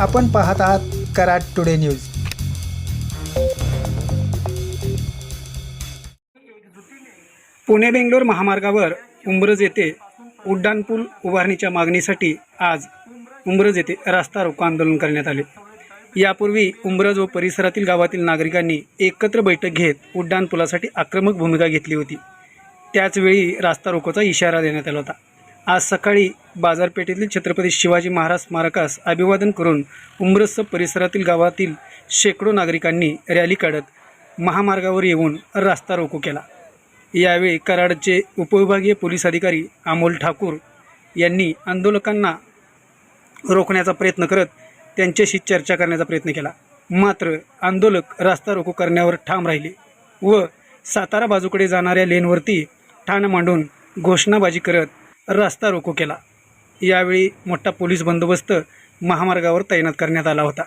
आपण पाहत आहात कराड टुडे न्यूज. पुणे बेंगलोर महामार्गावर उंब्रज येथे उड्डाणपूल उभारणीच्या मागणीसाठी आज उंब्रज येथे रास्ता रोको आंदोलन करण्यात आले. यापूर्वी उंब्रज व परिसरातील गावातील नागरिकांनी एकत्र बैठक घेत उड्डाणपुलासाठी आक्रमक भूमिका घेतली होती. त्याचवेळी रास्ता रोकोचा इशारा देण्यात आला होता. आज सकाळी बाजारपेठेतील छत्रपती शिवाजी महाराज स्मारकास अभिवादन करून उमरस परिसरातील गावातील शेकडो नागरिकांनी रॅली काढत महामार्गावर येऊन रास्ता रोको केला. यावेळी कराडचे उपविभागीय पोलीस अधिकारी अमोल ठाकूर यांनी आंदोलकांना रोखण्याचा प्रयत्न करत त्यांच्याशी चर्चा करण्याचा प्रयत्न केला. मात्र आंदोलक रास्ता रोको करण्यावर ठाम राहिले व सातारा बाजूकडे जाणाऱ्या लेनवरती ठाण मांडून घोषणाबाजी करत रास्ता रोको केला. यावेळी मोठा पोलीस बंदोबस्त महामार्गावर तैनात करण्यात आला होता.